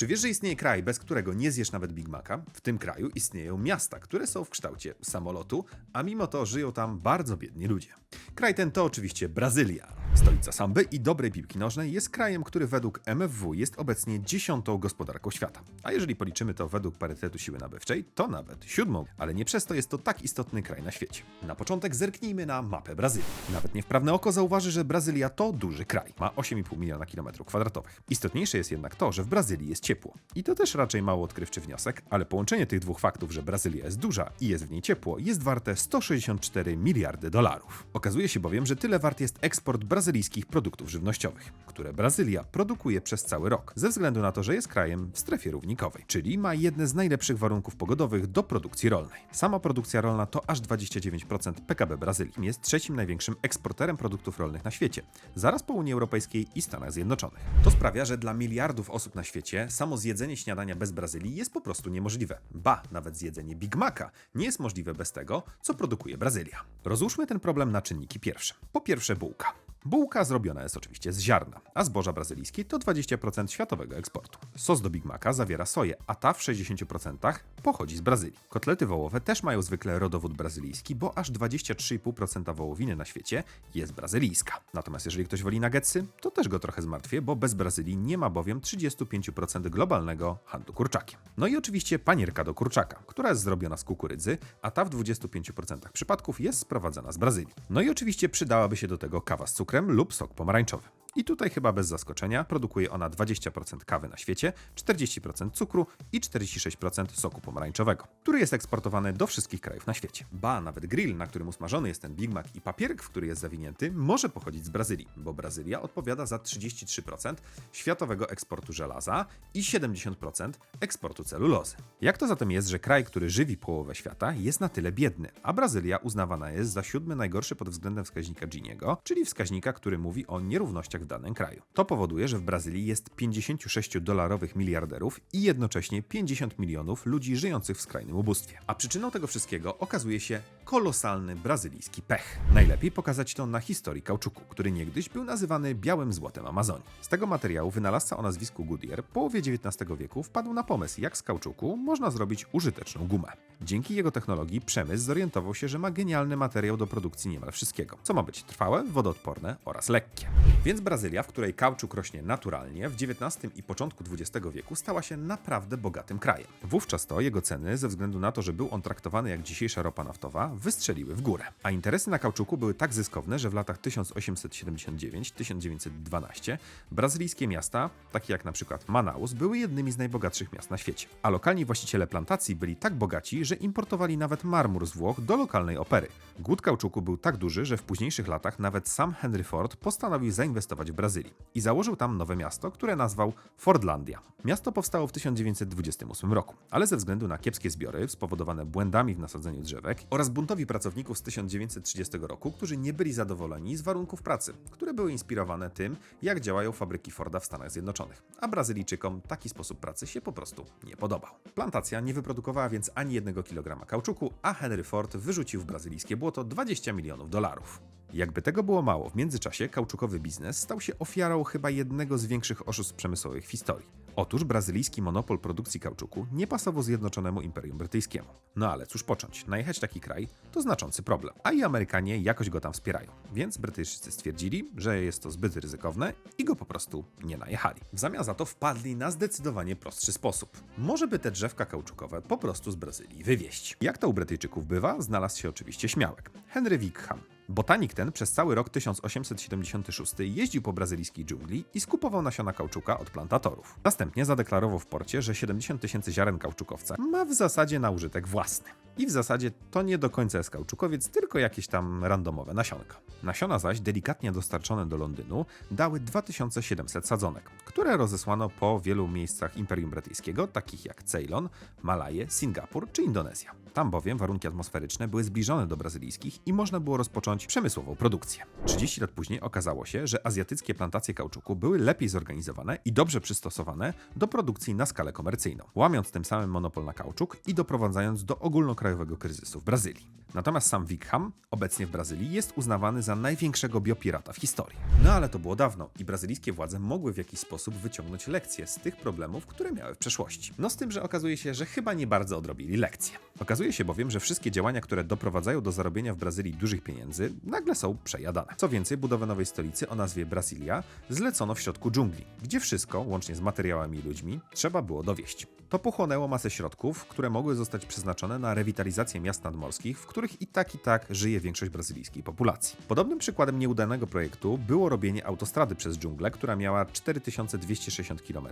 Czy wiesz, że istnieje kraj, bez którego nie zjesz nawet Big Maca? W tym kraju istnieją miasta, które są w kształcie samolotu, a mimo to żyją tam bardzo biedni ludzie. Kraj ten to oczywiście Brazylia. Stolica samby i dobrej piłki nożnej jest krajem, który według MFW jest obecnie dziesiątą gospodarką świata. A jeżeli policzymy to według parytetu siły nabywczej, to nawet siódmą. Ale nie przez to jest to tak istotny kraj na świecie. Na początek zerknijmy na mapę Brazylii. Nawet niewprawne oko zauważy, że Brazylia to duży kraj. Ma 8,5 miliona kilometrów kwadratowych. Istotniejsze jest jednak to, że w Brazylii jest ciepło. I to też raczej mało odkrywczy wniosek, ale połączenie tych dwóch faktów, że Brazylia jest duża i jest w niej ciepło, jest warte 164 miliardy dolarów. Okazuje się bowiem, że tyle wart jest eksport brazylijskich produktów żywnościowych, które Brazylia produkuje przez cały rok, ze względu na to, że jest krajem w strefie równikowej, czyli ma jedne z najlepszych warunków pogodowych do produkcji rolnej. Sama produkcja rolna to aż 29% PKB Brazylii. Jest trzecim największym eksporterem produktów rolnych na świecie, zaraz po Unii Europejskiej i Stanach Zjednoczonych. To sprawia, że dla miliardów osób na świecie samo zjedzenie śniadania bez Brazylii jest po prostu niemożliwe. Ba, nawet zjedzenie Big Maca nie jest możliwe bez tego, co produkuje Brazylia. Rozłóżmy ten problem na czynniki pierwsze. Po pierwsze bułka. Bułka zrobiona jest oczywiście z ziarna, a zboża brazylijskie to 20% światowego eksportu. Sos do Big Maca zawiera soję, a ta w 60% pochodzi z Brazylii. Kotlety wołowe też mają zwykle rodowód brazylijski, bo aż 23,5% wołowiny na świecie jest brazylijska. Natomiast jeżeli ktoś woli nuggetsy, to też go trochę zmartwię, bo bez Brazylii nie ma bowiem 35% globalnego handlu kurczakiem. No i oczywiście panierka do kurczaka, która jest zrobiona z kukurydzy, a ta w 25% przypadków jest sprowadzana z Brazylii. No i oczywiście przydałaby się do tego kawa z cukrem lub sok pomarańczowy. I tutaj chyba bez zaskoczenia produkuje ona 20% kawy na świecie, 40% cukru i 46% soku pomarańczowego, który jest eksportowany do wszystkich krajów na świecie. Ba, nawet grill, na którym usmażony jest ten Big Mac i papierek, w który jest zawinięty, może pochodzić z Brazylii, bo Brazylia odpowiada za 33% światowego eksportu żelaza i 70% eksportu celulozy. Jak to zatem jest, że kraj, który żywi połowę świata, jest na tyle biedny, a Brazylia uznawana jest za siódmy najgorszy pod względem wskaźnika Giniego, czyli wskaźnika, który mówi o nierównościach w danym kraju. To powoduje, że w Brazylii jest 56 dolarowych miliarderów i jednocześnie 50 milionów ludzi żyjących w skrajnym ubóstwie. A przyczyną tego wszystkiego okazuje się kolosalny brazylijski pech. Najlepiej pokazać to na historii kauczuku, który niegdyś był nazywany białym złotem Amazonii. Z tego materiału wynalazca o nazwisku Goodyear w połowie XIX wieku wpadł na pomysł, jak z kauczuku można zrobić użyteczną gumę. Dzięki jego technologii przemysł zorientował się, że ma genialny materiał do produkcji niemal wszystkiego, co ma być trwałe, wodoodporne oraz lekkie. Więc Brazylia, w której kauczuk rośnie naturalnie, w XIX i początku XX wieku stała się naprawdę bogatym krajem. Wówczas to jego ceny, ze względu na to, że był on traktowany jak dzisiejsza ropa naftowa, wystrzeliły w górę. A interesy na kauczuku były tak zyskowne, że w latach 1879-1912 brazylijskie miasta, takie jak na przykład Manaus, były jednymi z najbogatszych miast na świecie. A lokalni właściciele plantacji byli tak bogaci, że importowali nawet marmur z Włoch do lokalnej opery. Głód kauczuku był tak duży, że w późniejszych latach nawet sam Henry Ford postanowił zainwestować w Brazylii i założył tam nowe miasto, które nazwał Fordlandia. Miasto powstało w 1928 roku, ale ze względu na kiepskie zbiory spowodowane błędami w nasadzeniu drzewek oraz buntowi pracowników z 1930 roku, którzy nie byli zadowoleni z warunków pracy, które były inspirowane tym, jak działają fabryki Forda w Stanach Zjednoczonych. A Brazylijczykom taki sposób pracy się po prostu nie podobał. Plantacja nie wyprodukowała więc ani jednego kilograma kauczuku, a Henry Ford wyrzucił w brazylijskie błoto 20 milionów dolarów. Jakby tego było mało, w międzyczasie kauczukowy biznes stał się ofiarą chyba jednego z większych oszustw przemysłowych w historii. Otóż brazylijski monopol produkcji kauczuku nie pasował Zjednoczonemu Imperium Brytyjskiemu. No ale cóż począć, najechać taki kraj to znaczący problem, a i Amerykanie jakoś go tam wspierają. Więc Brytyjczycy stwierdzili, że jest to zbyt ryzykowne i go po prostu nie najechali. W zamian za to wpadli na zdecydowanie prostszy sposób. Może by te drzewka kauczukowe po prostu z Brazylii wywieźć. Jak to u Brytyjczyków bywa, znalazł się oczywiście śmiałek. Henry Wickham, Botanik ten przez cały rok 1876 jeździł po brazylijskiej dżungli i skupował nasiona kauczuka od plantatorów. Następnie zadeklarował w porcie, że 70 tysięcy ziaren kauczukowca ma w zasadzie na użytek własny. I w zasadzie to nie do końca jest kauczukowiec, tylko jakieś tam randomowe nasionka. Nasiona zaś, delikatnie dostarczone do Londynu, dały 2700 sadzonek, które rozesłano po wielu miejscach Imperium Brytyjskiego, takich jak Ceylon, Malaje, Singapur czy Indonezja. Tam bowiem warunki atmosferyczne były zbliżone do brazylijskich i można było rozpocząć przemysłową produkcję. 30 lat później okazało się, że azjatyckie plantacje kauczuku były lepiej zorganizowane i dobrze przystosowane do produkcji na skalę komercyjną, łamiąc tym samym monopol na kauczuk i doprowadzając do ogólnokrajowego krajowego kryzysu w Brazylii. Natomiast sam Wickham, obecnie w Brazylii, jest uznawany za największego biopirata w historii. No ale to było dawno i brazylijskie władze mogły w jakiś sposób wyciągnąć lekcje z tych problemów, które miały w przeszłości. No z tym, że okazuje się, że chyba nie bardzo odrobili lekcje. Okazuje się bowiem, że wszystkie działania, które doprowadzają do zarobienia w Brazylii dużych pieniędzy, nagle są przejadane. Co więcej, budowę nowej stolicy o nazwie Brasilia zlecono w środku dżungli, gdzie wszystko, łącznie z materiałami i ludźmi, trzeba było dowieść. To pochłonęło masę środków, które mogły zostać przeznaczone na rewitalizację miast nadmorskich, w których i tak i tak żyje większość brazylijskiej populacji. Podobnym przykładem nieudanego projektu było robienie autostrady przez dżunglę, która miała 4260 km,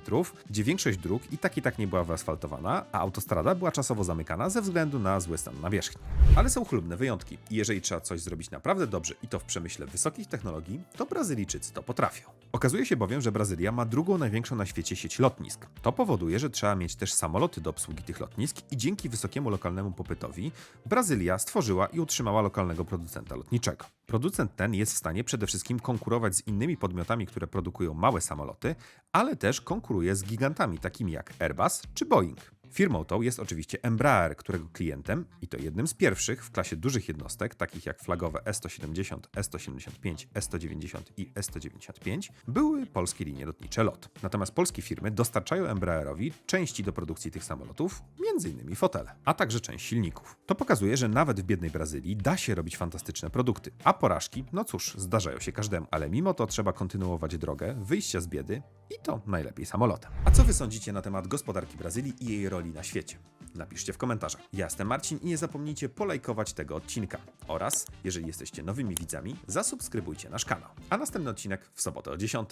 gdzie większość dróg i tak i tak nie była wyasfaltowana, a autostrada była czasowo zamykana ze względu na zły stan nawierzchni. Ale są chlubne wyjątki i jeżeli trzeba coś zrobić naprawdę dobrze i to w przemyśle wysokich technologii, to Brazylijczycy to potrafią. Okazuje się bowiem, że Brazylia ma drugą największą na świecie sieć lotnisk. To powoduje, że trzeba mieć też samoloty do obsługi tych lotnisk i dzięki wysokiemu lokalnemu popytowi Brazylia stworzyła i utrzymała lokalnego producenta lotniczego. Producent ten jest w stanie przede wszystkim konkurować z innymi podmiotami, które produkują małe samoloty, ale też konkuruje z gigantami takimi jak Airbus czy Boeing. Firmą tą jest oczywiście Embraer, którego klientem, i to jednym z pierwszych w klasie dużych jednostek, takich jak flagowe E-170, E-175, E-190 i E-195, były polskie linie lotnicze LOT. Natomiast polskie firmy dostarczają Embraerowi części do produkcji tych samolotów, m.in. fotele, a także część silników. To pokazuje, że nawet w biednej Brazylii da się robić fantastyczne produkty, a porażki, no cóż, zdarzają się każdemu, ale mimo to trzeba kontynuować drogę wyjścia z biedy i to najlepiej samolotem. A co wy sądzicie na temat gospodarki Brazylii i jej roli na świecie? Napiszcie w komentarzach. Ja jestem Marcin i nie zapomnijcie polajkować tego odcinka. Oraz, jeżeli jesteście nowymi widzami, zasubskrybujcie nasz kanał. A następny odcinek w sobotę o 10.